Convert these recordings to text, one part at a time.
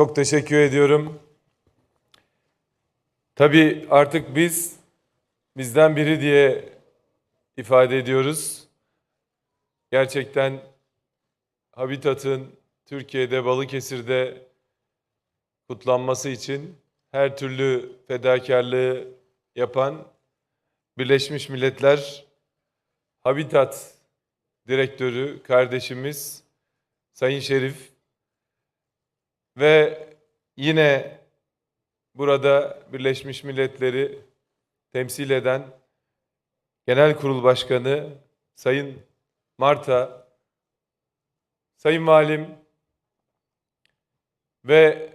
Çok teşekkür ediyorum. Tabii artık biz bizden biri diye ifade ediyoruz. Gerçekten Habitat'ın Türkiye'de Balıkesir'de kutlanması için her türlü fedakarlığı yapan Birleşmiş Milletler Habitat Direktörü kardeşimiz Sayın Şerif ve yine burada Birleşmiş Milletleri temsil eden Genel Kurul Başkanı Sayın Marta, Sayın Valim ve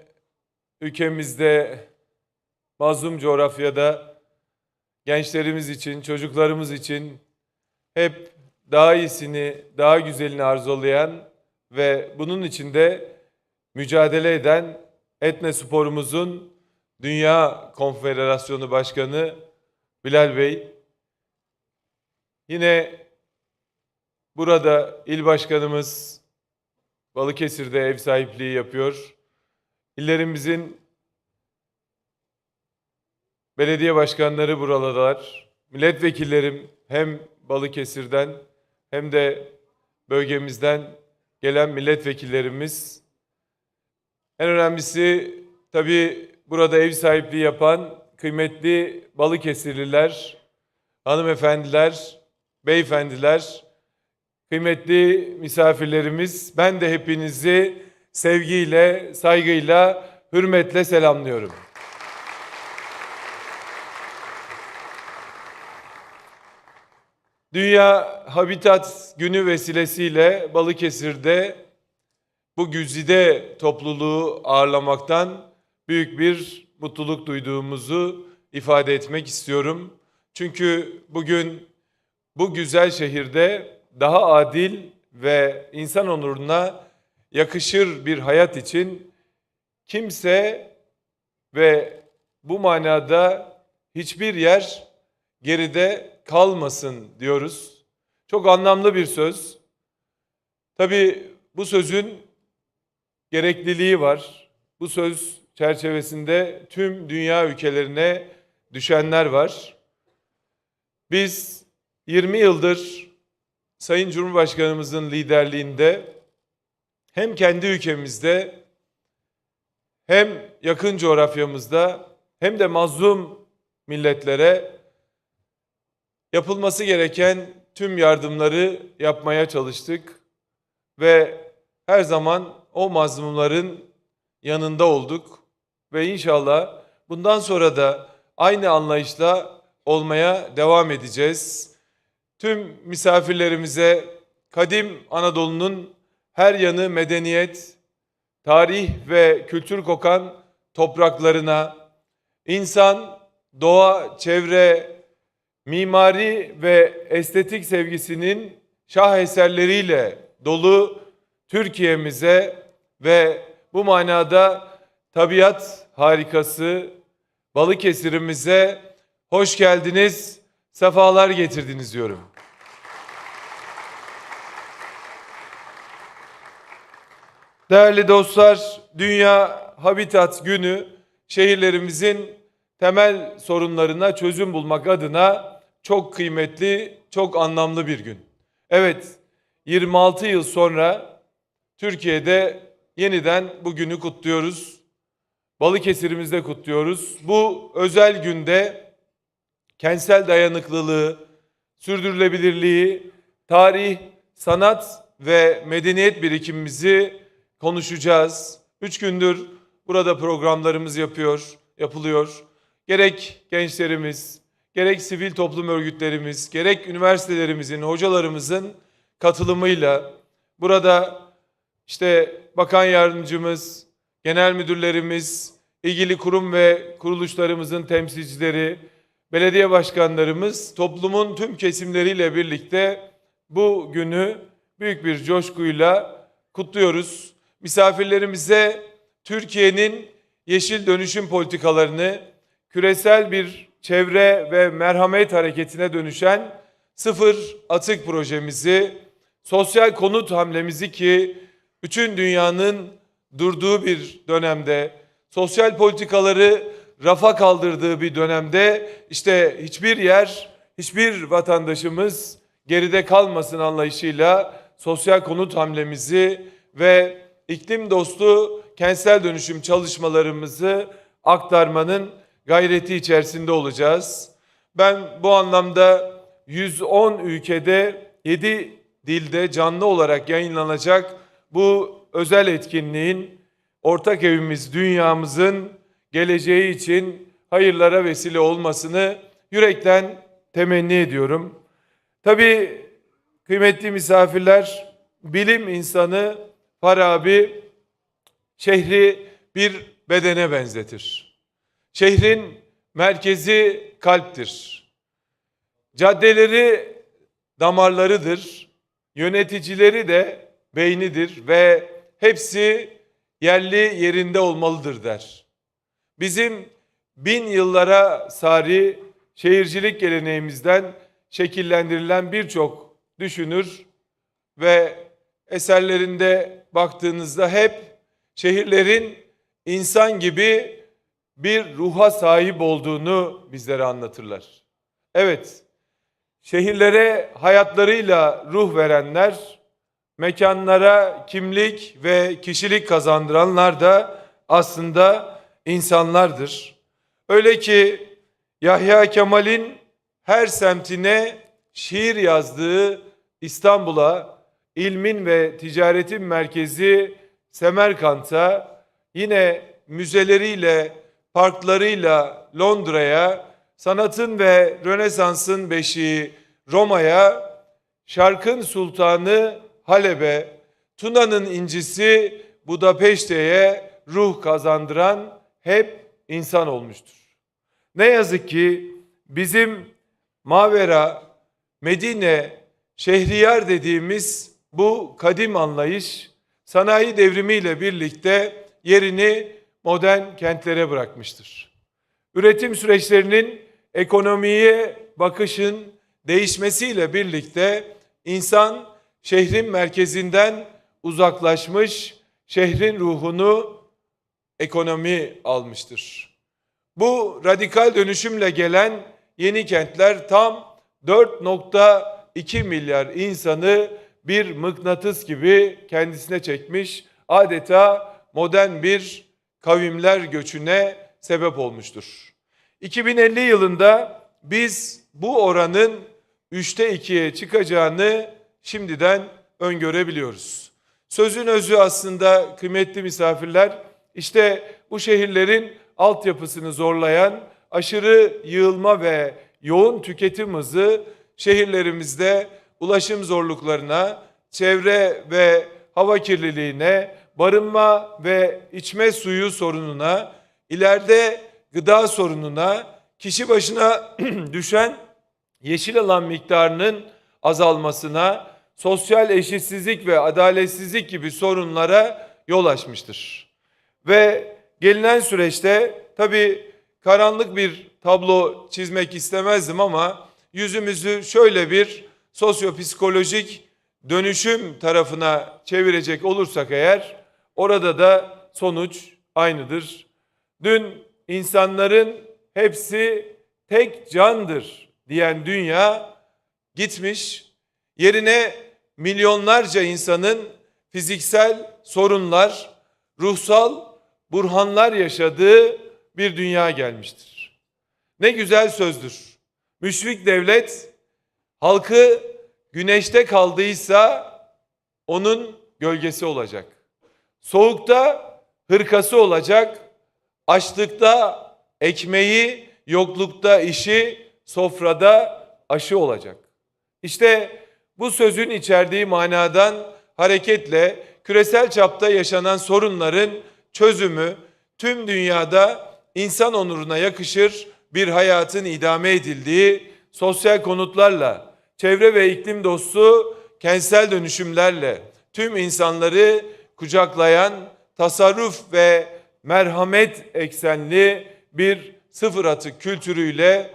ülkemizde mazlum coğrafyada gençlerimiz için, çocuklarımız için hep daha iyisini, daha güzelini arzulayan ve bunun içinde mücadele eden Etne Sporumuzun Dünya Konfederasyonu Başkanı Bilal Bey. Yine burada il başkanımız Balıkesir'de ev sahipliği yapıyor. İllerimizin belediye başkanları buralar. Milletvekillerim hem Balıkesir'den hem de bölgemizden gelen milletvekillerimiz. En önemlisi tabii burada ev sahipliği yapan kıymetli Balıkesirliler, hanımefendiler, beyefendiler, kıymetli misafirlerimiz. Ben de hepinizi sevgiyle, saygıyla, hürmetle selamlıyorum. Dünya Habitat Günü vesilesiyle Balıkesir'de bu güzide topluluğu ağırlamaktan büyük bir mutluluk duyduğumuzu ifade etmek istiyorum. Çünkü bugün bu güzel şehirde daha adil ve insan onuruna yakışır bir hayat için kimse ve bu manada hiçbir yer geride kalmasın diyoruz. Çok anlamlı bir söz. Tabii bu sözün gerekliliği var. Bu söz çerçevesinde tüm dünya ülkelerine düşenler var. Biz 20 yıldır Sayın Cumhurbaşkanımızın liderliğinde hem kendi ülkemizde hem yakın coğrafyamızda hem de mazlum milletlere yapılması gereken tüm yardımları yapmaya çalıştık ve her zaman o mazlumların yanında olduk ve inşallah bundan sonra da aynı anlayışla olmaya devam edeceğiz. Tüm misafirlerimize kadim Anadolu'nun her yanı medeniyet, tarih ve kültür kokan topraklarına, insan, doğa, çevre, mimari ve estetik sevgisinin şaheserleriyle dolu Türkiye'mize ve bu manada tabiat harikası Balıkesir'imize hoş geldiniz, sefalar getirdiniz diyorum. Değerli dostlar, Dünya Habitat Günü şehirlerimizin temel sorunlarına çözüm bulmak adına çok kıymetli, çok anlamlı bir gün. Evet, 26 yıl sonra Türkiye'de yeniden bu günü kutluyoruz. Balıkesir'imizde kutluyoruz. Bu özel günde kentsel dayanıklılığı, sürdürülebilirliği, tarih, sanat ve medeniyet birikimimizi konuşacağız. Üç gündür burada programlarımız yapıyor, yapılıyor. Gerek gençlerimiz, gerek sivil toplum örgütlerimiz, gerek üniversitelerimizin, hocalarımızın katılımıyla burada işte bakan yardımcımız, genel müdürlerimiz, ilgili kurum ve kuruluşlarımızın temsilcileri, belediye başkanlarımız toplumun tüm kesimleriyle birlikte bu günü büyük bir coşkuyla kutluyoruz. Misafirlerimize Türkiye'nin yeşil dönüşüm politikalarını küresel bir çevre ve merhamet hareketine dönüşen sıfır atık projemizi, sosyal konut hamlemizi ki bütün dünyanın durduğu bir dönemde, sosyal politikaları rafa kaldırdığı bir dönemde işte hiçbir yer, hiçbir vatandaşımız geride kalmasın anlayışıyla sosyal konut hamlemizi ve iklim dostu kentsel dönüşüm çalışmalarımızı aktarmanın gayreti içerisinde olacağız. Ben bu anlamda 110 ülkede 7 dilde canlı olarak yayınlanacak bu özel etkinliğin ortak evimiz dünyamızın geleceği için hayırlara vesile olmasını yürekten temenni ediyorum. Tabii kıymetli misafirler, bilim insanı Farabi şehri bir bedene benzetir. Şehrin merkezi kalptir. Caddeleri damarlarıdır. Yöneticileri de beynidir ve hepsi yerli yerinde olmalıdır der. Bizim bin yıllara sari şehircilik geleneğimizden şekillendirilen birçok düşünür ve eserlerinde baktığınızda hep şehirlerin insan gibi bir ruha sahip olduğunu bizlere anlatırlar. Evet, şehirlere hayatlarıyla ruh verenler, mekanlara kimlik ve kişilik kazandıranlar da aslında insanlardır. Öyle ki Yahya Kemal'in her semtine şiir yazdığı İstanbul'a, ilmin ve ticaretin merkezi Semerkant'a, yine müzeleriyle, parklarıyla Londra'ya, sanatın ve Rönesans'ın beşiği Roma'ya, şarkın sultanı Halep'e, Tuna'nın incisi Budapeşte'ye ruh kazandıran hep insan olmuştur. Ne yazık ki bizim Mavera, Medine, Şehriyar dediğimiz bu kadim anlayış sanayi devrimiyle birlikte yerini modern kentlere bırakmıştır. Üretim süreçlerinin ekonomiye bakışın değişmesiyle birlikte insan şehrin merkezinden uzaklaşmış, şehrin ruhunu ekonomi almıştır. Bu radikal dönüşümle gelen yeni kentler tam 4.2 milyar insanı bir mıknatıs gibi kendisine çekmiş, adeta modern bir kavimler göçüne sebep olmuştur. 2050 yılında biz bu oranın 3'te 2'ye çıkacağını şimdiden öngörebiliyoruz. Sözün özü aslında kıymetli misafirler işte bu şehirlerin altyapısını zorlayan aşırı yığılma ve yoğun tüketim hızı şehirlerimizde ulaşım zorluklarına, çevre ve hava kirliliğine, barınma ve içme suyu sorununa, ileride gıda sorununa, kişi başına düşen yeşil alan miktarının azalmasına, sosyal eşitsizlik ve adaletsizlik gibi sorunlara yol açmıştır. Ve gelinen süreçte tabii karanlık bir tablo çizmek istemezdim ama yüzümüzü şöyle bir sosyopsikolojik dönüşüm tarafına çevirecek olursak eğer orada da sonuç aynıdır. Dün insanların hepsi tek candır diyen dünya gitmiş. Yerine milyonlarca insanın fiziksel sorunlar, ruhsal burhanlar yaşadığı bir dünya gelmiştir. Ne güzel sözdür. Müşfik devlet halkı güneşte kaldıysa onun gölgesi olacak. Soğukta hırkası olacak. Açlıkta ekmeği, yoklukta işi, sofrada aşı olacak. İşte bu sözün içerdiği manadan hareketle küresel çapta yaşanan sorunların çözümü tüm dünyada insan onuruna yakışır bir hayatın idame edildiği sosyal konutlarla, çevre ve iklim dostu kentsel dönüşümlerle tüm insanları kucaklayan tasarruf ve merhamet eksenli bir sıfır atık kültürüyle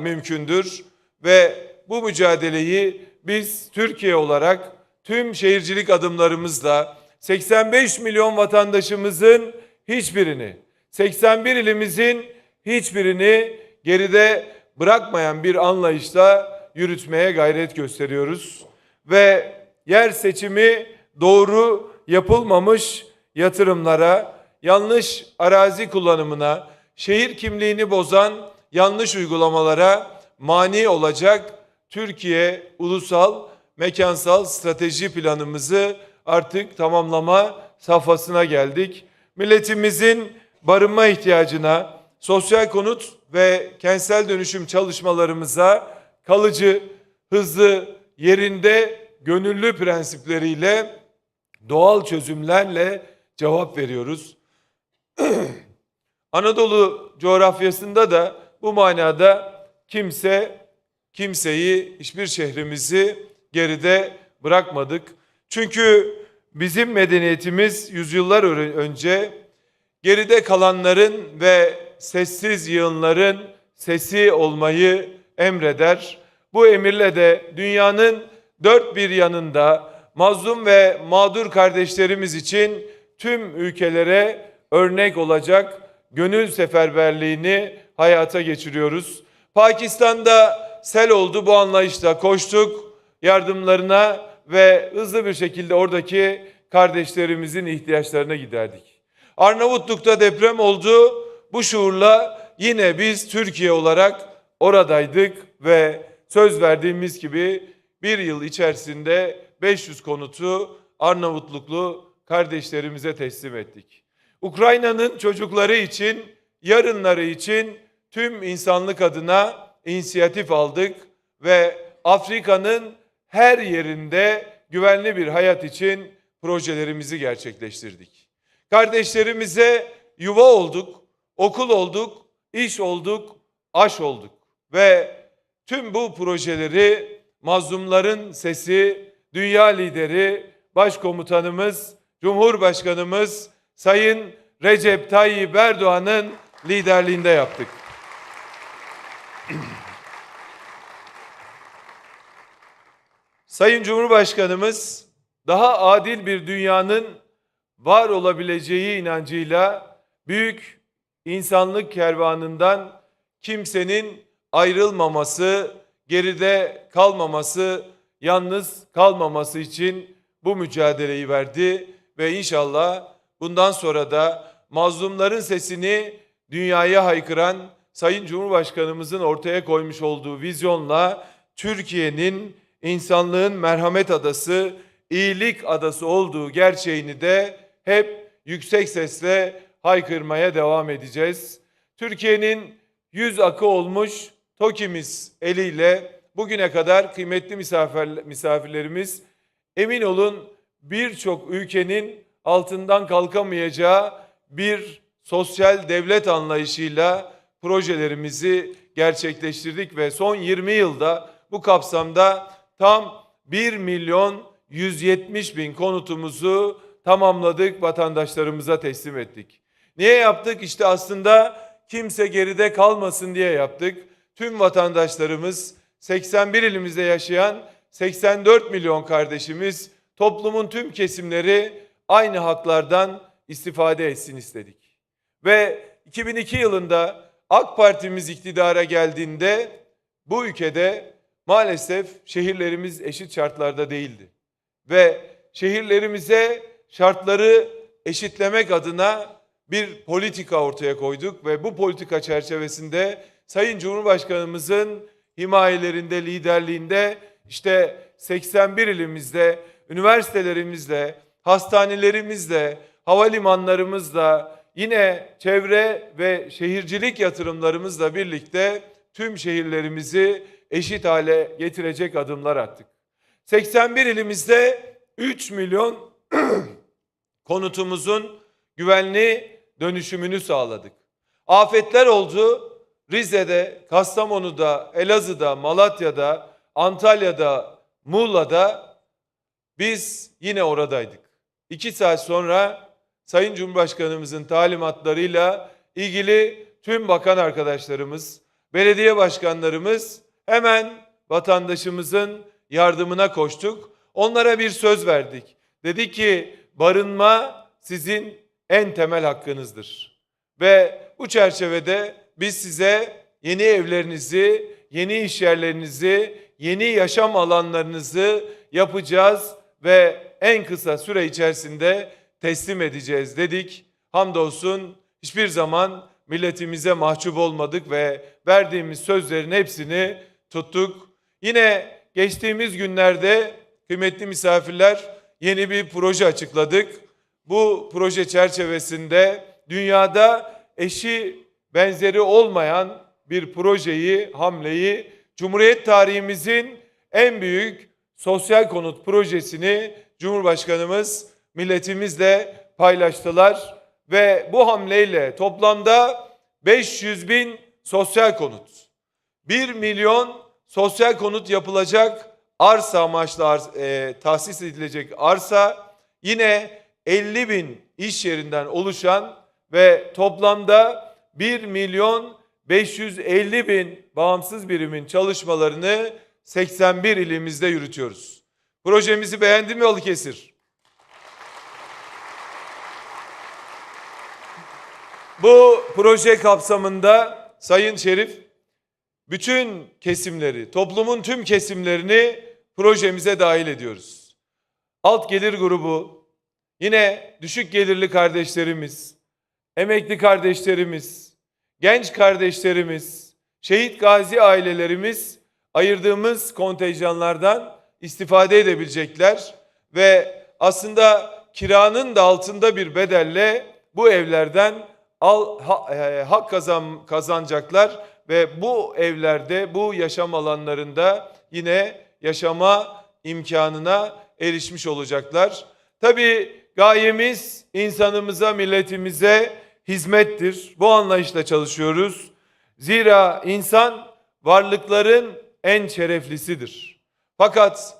mümkündür ve bu mücadeleyi biz Türkiye olarak tüm şehircilik adımlarımızla 85 milyon vatandaşımızın hiçbirini, 81 ilimizin hiçbirini geride bırakmayan bir anlayışla yürütmeye gayret gösteriyoruz. Ve yer seçimi doğru yapılmamış yatırımlara, yanlış arazi kullanımına, şehir kimliğini bozan yanlış uygulamalara mani olacak Türkiye ulusal mekansal strateji planımızı artık tamamlama safhasına geldik. Milletimizin barınma ihtiyacına, sosyal konut ve kentsel dönüşüm çalışmalarımıza kalıcı, hızlı, yerinde, gönüllü prensipleriyle doğal çözümlerle cevap veriyoruz. Anadolu coğrafyasında da bu manada kimse kimseyi hiçbir şehrimizi geride bırakmadık. Çünkü bizim medeniyetimiz yüzyıllar önce geride kalanların ve sessiz yığınların sesi olmayı emreder. Bu emirle de dünyanın dört bir yanında mazlum ve mağdur kardeşlerimiz için tüm ülkelere örnek olacak gönül seferberliğini hayata geçiriyoruz. Pakistan'da sel oldu bu anlayışla koştuk yardımlarına ve hızlı bir şekilde oradaki kardeşlerimizin ihtiyaçlarına giderdik. Arnavutluk'ta deprem oldu. Bu şuurla yine biz Türkiye olarak oradaydık ve söz verdiğimiz gibi bir yıl içerisinde 500 konutu Arnavutluklu kardeşlerimize teslim ettik. Ukrayna'nın çocukları için, yarınları için tüm insanlık adına inisiyatif aldık ve Afrika'nın her yerinde güvenli bir hayat için projelerimizi gerçekleştirdik. Kardeşlerimize yuva olduk, okul olduk, iş olduk, aş olduk ve tüm bu projeleri mazlumların sesi, dünya lideri, başkomutanımız, Cumhurbaşkanımız Sayın Recep Tayyip Erdoğan'ın liderliğinde yaptık. Sayın Cumhurbaşkanımız daha adil bir dünyanın var olabileceği inancıyla büyük insanlık kervanından kimsenin ayrılmaması, geride kalmaması, yalnız kalmaması için bu mücadeleyi verdi ve inşallah bundan sonra da mazlumların sesini dünyaya haykıran Sayın Cumhurbaşkanımızın ortaya koymuş olduğu vizyonla Türkiye'nin insanlığın merhamet adası, iyilik adası olduğu gerçeğini de hep yüksek sesle haykırmaya devam edeceğiz. Türkiye'nin yüz akı olmuş TOKİ'miz eliyle bugüne kadar kıymetli misafir, misafirlerimiz emin olun birçok ülkenin altından kalkamayacağı bir sosyal devlet anlayışıyla projelerimizi gerçekleştirdik ve son 20 yılda bu kapsamda tam 1 milyon 170 bin konutumuzu tamamladık, vatandaşlarımıza teslim ettik. Niye yaptık? İşte aslında kimse geride kalmasın diye yaptık. Tüm vatandaşlarımız 81 ilimizde yaşayan 84 milyon kardeşimiz toplumun tüm kesimleri aynı haklardan istifade etsin istedik. Ve 2002 yılında AK Partimiz iktidara geldiğinde bu ülkede maalesef şehirlerimiz eşit şartlarda değildi. Ve şehirlerimize şartları eşitlemek adına bir politika ortaya koyduk ve bu politika çerçevesinde Sayın Cumhurbaşkanımızın himayelerinde, liderliğinde işte 81 ilimizde, üniversitelerimizle, hastanelerimizle, havalimanlarımızla, yine çevre ve şehircilik yatırımlarımızla birlikte tüm şehirlerimizi eşit hale getirecek adımlar attık. 81 ilimizde 3 milyon konutumuzun güvenli dönüşümünü sağladık. Afetler oldu. Rize'de, Kastamonu'da, Elazığ'da, Malatya'da, Antalya'da, Muğla'da biz yine oradaydık. İki saat sonra Sayın Cumhurbaşkanımızın talimatlarıyla ilgili tüm bakan arkadaşlarımız, belediye başkanlarımız hemen vatandaşımızın yardımına koştuk. Onlara bir söz verdik. Dedi ki barınma sizin en temel hakkınızdır. Ve bu çerçevede biz size yeni evlerinizi, yeni iş yerlerinizi, yeni yaşam alanlarınızı yapacağız ve en kısa süre içerisinde teslim edeceğiz dedik. Hamdolsun hiçbir zaman milletimize mahcup olmadık ve verdiğimiz sözlerin hepsini tuttuk. Yine geçtiğimiz günlerde kıymetli misafirler yeni bir proje açıkladık. Bu proje çerçevesinde dünyada eşi benzeri olmayan bir projeyi, hamleyi Cumhuriyet tarihimizin en büyük sosyal konut projesini Cumhurbaşkanımız milletimizle paylaştılar ve bu hamleyle toplamda 500 bin sosyal konut, 1 milyon sosyal konut yapılacak arsa amaçlı e, tahsis edilecek arsa yine 50 bin iş yerinden oluşan ve toplamda 1 milyon 550 bin bağımsız birimin çalışmalarını 81 ilimizde yürütüyoruz. Projemizi beğendi mi Balıkesir? Bu proje kapsamında Sayın Şerif bütün kesimleri, toplumun tüm kesimlerini projemize dahil ediyoruz. Alt gelir grubu, yine düşük gelirli kardeşlerimiz, emekli kardeşlerimiz, genç kardeşlerimiz, şehit gazi ailelerimiz ayırdığımız kontenjanlardan istifade edebilecekler ve aslında kiranın da altında bir bedelle bu evlerden al, ha- e, hak kazan, kazanacaklar ve bu evlerde, bu yaşam alanlarında yine yaşama imkanına erişmiş olacaklar. Tabii gayemiz insanımıza, milletimize hizmettir. Bu anlayışla çalışıyoruz. Zira insan varlıkların en şereflisidir. Fakat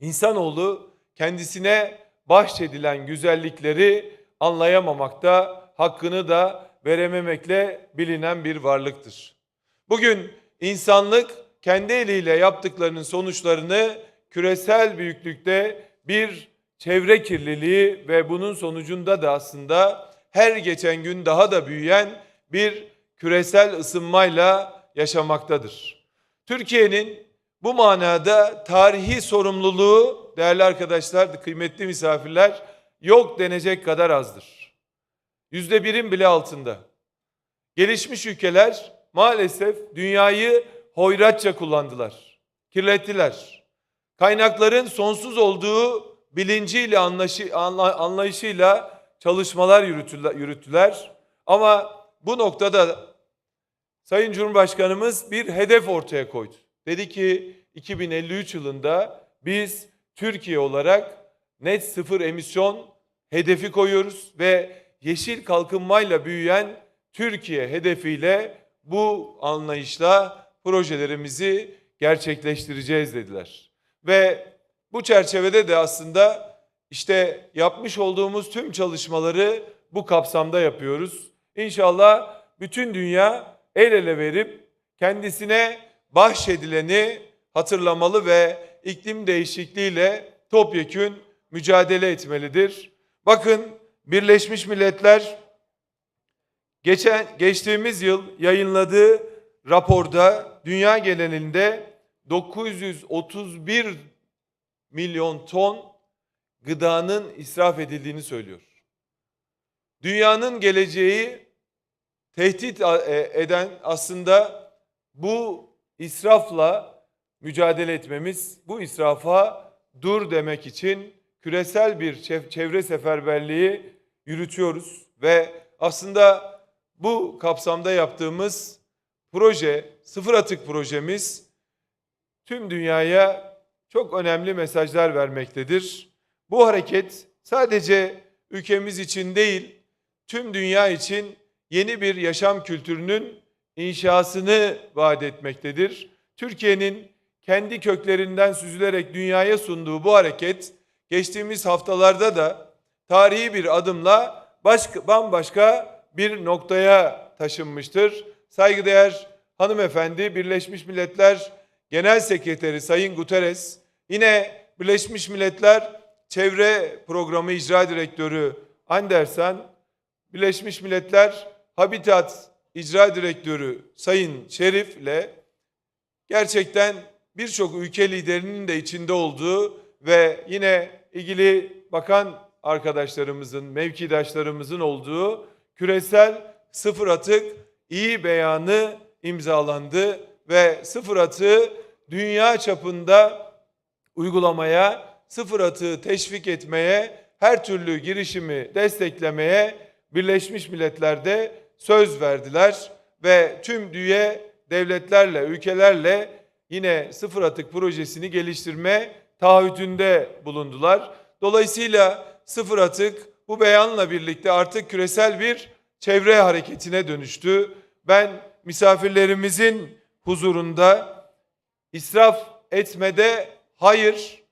İnsanoğlu kendisine bahşedilen güzellikleri anlayamamakta, hakkını da verememekle bilinen bir varlıktır. Bugün insanlık kendi eliyle yaptıklarının sonuçlarını küresel büyüklükte bir çevre kirliliği ve bunun sonucunda da aslında her geçen gün daha da büyüyen bir küresel ısınmayla yaşamaktadır. Türkiye'nin bu manada tarihi sorumluluğu değerli arkadaşlar, kıymetli misafirler yok denecek kadar azdır. Yüzde birin bile altında. Gelişmiş ülkeler maalesef dünyayı hoyratça kullandılar. Kirlettiler. Kaynakların sonsuz olduğu bilinciyle anlaşı, anla- anlayışıyla çalışmalar yürütüler, yürüttüler. Ama bu noktada Sayın Cumhurbaşkanımız bir hedef ortaya koydu. Dedi ki 2053 yılında biz Türkiye olarak net sıfır emisyon hedefi koyuyoruz ve yeşil kalkınmayla büyüyen Türkiye hedefiyle bu anlayışla projelerimizi gerçekleştireceğiz dediler. Ve bu çerçevede de aslında işte yapmış olduğumuz tüm çalışmaları bu kapsamda yapıyoruz. İnşallah bütün dünya el ele verip kendisine bahşedileni hatırlamalı ve iklim değişikliğiyle topyekün mücadele etmelidir. Bakın Birleşmiş Milletler geçen geçtiğimiz yıl yayınladığı raporda dünya genelinde 931 milyon ton gıdanın israf edildiğini söylüyor. Dünyanın geleceği tehdit e, eden aslında bu israfla mücadele etmemiz, bu israfa dur demek için küresel bir çev- çevre seferberliği yürütüyoruz ve aslında bu kapsamda yaptığımız proje, sıfır atık projemiz tüm dünyaya çok önemli mesajlar vermektedir. Bu hareket sadece ülkemiz için değil, tüm dünya için yeni bir yaşam kültürünün inşasını vaat etmektedir. Türkiye'nin kendi köklerinden süzülerek dünyaya sunduğu bu hareket geçtiğimiz haftalarda da tarihi bir adımla başka, bambaşka bir noktaya taşınmıştır. Saygıdeğer hanımefendi Birleşmiş Milletler Genel Sekreteri Sayın Guterres yine Birleşmiş Milletler Çevre Programı İcra Direktörü Andersen, Birleşmiş Milletler Habitat İcra Direktörü Sayın Şerif ile gerçekten birçok ülke liderinin de içinde olduğu ve yine ilgili bakan arkadaşlarımızın, mevkidaşlarımızın olduğu küresel sıfır atık iyi beyanı imzalandı ve sıfır atığı dünya çapında uygulamaya, sıfır atığı teşvik etmeye, her türlü girişimi desteklemeye Birleşmiş Milletler'de söz verdiler ve tüm üye devletlerle, ülkelerle yine sıfır atık projesini geliştirme taahhütünde bulundular. Dolayısıyla sıfır atık bu beyanla birlikte artık küresel bir çevre hareketine dönüştü. Ben misafirlerimizin huzurunda israf etmede hayır,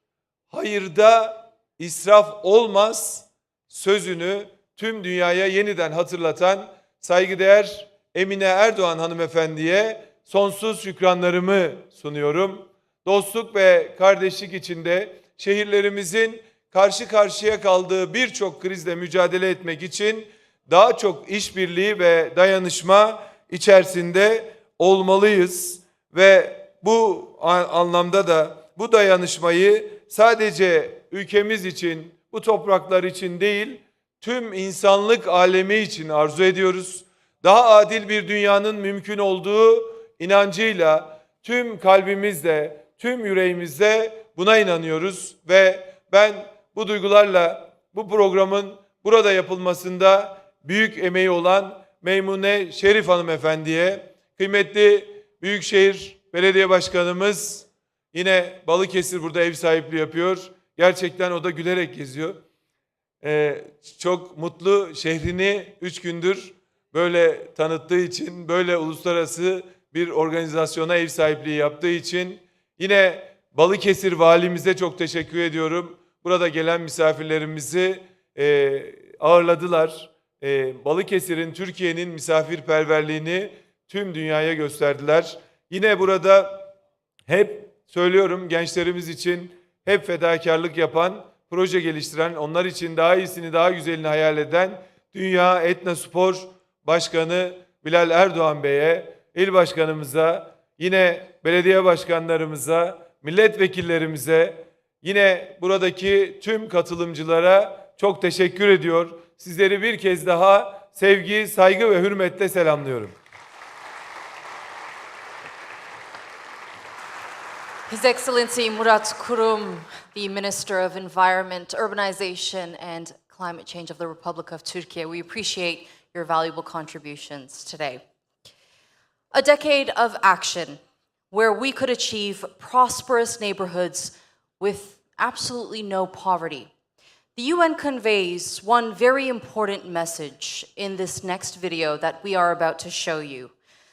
hayırda israf olmaz sözünü tüm dünyaya yeniden hatırlatan saygıdeğer Emine Erdoğan hanımefendiye sonsuz şükranlarımı sunuyorum. Dostluk ve kardeşlik içinde şehirlerimizin karşı karşıya kaldığı birçok krizle mücadele etmek için daha çok işbirliği ve dayanışma içerisinde olmalıyız ve bu anlamda da bu dayanışmayı sadece ülkemiz için, bu topraklar için değil, tüm insanlık alemi için arzu ediyoruz. Daha adil bir dünyanın mümkün olduğu inancıyla tüm kalbimizle, tüm yüreğimizle buna inanıyoruz ve ben bu duygularla bu programın burada yapılmasında büyük emeği olan Meymune Şerif hanımefendiye, kıymetli Büyükşehir Belediye Başkanımız yine Balıkesir burada ev sahipliği yapıyor. Gerçekten o da gülerek geziyor. Ee, çok mutlu şehrini üç gündür böyle tanıttığı için, böyle uluslararası bir organizasyona ev sahipliği yaptığı için yine Balıkesir valimize çok teşekkür ediyorum. Burada gelen misafirlerimizi e, ağırladılar. E, Balıkesir'in, Türkiye'nin misafirperverliğini tüm dünyaya gösterdiler. Yine burada hep söylüyorum gençlerimiz için hep fedakarlık yapan, proje geliştiren, onlar için daha iyisini, daha güzelini hayal eden Dünya Etno Spor Başkanı Bilal Erdoğan Bey'e, il başkanımıza, yine belediye başkanlarımıza, milletvekillerimize, yine buradaki tüm katılımcılara çok teşekkür ediyor. Sizleri bir kez daha sevgi, saygı ve hürmetle selamlıyorum. His Excellency Murat Kurum, the Minister of Environment, Urbanization and Climate Change of the Republic of Turkey, we appreciate your valuable contributions today. A decade of action where we could achieve prosperous neighborhoods with absolutely no poverty. The UN conveys one very important message in this next video that we are about to show you.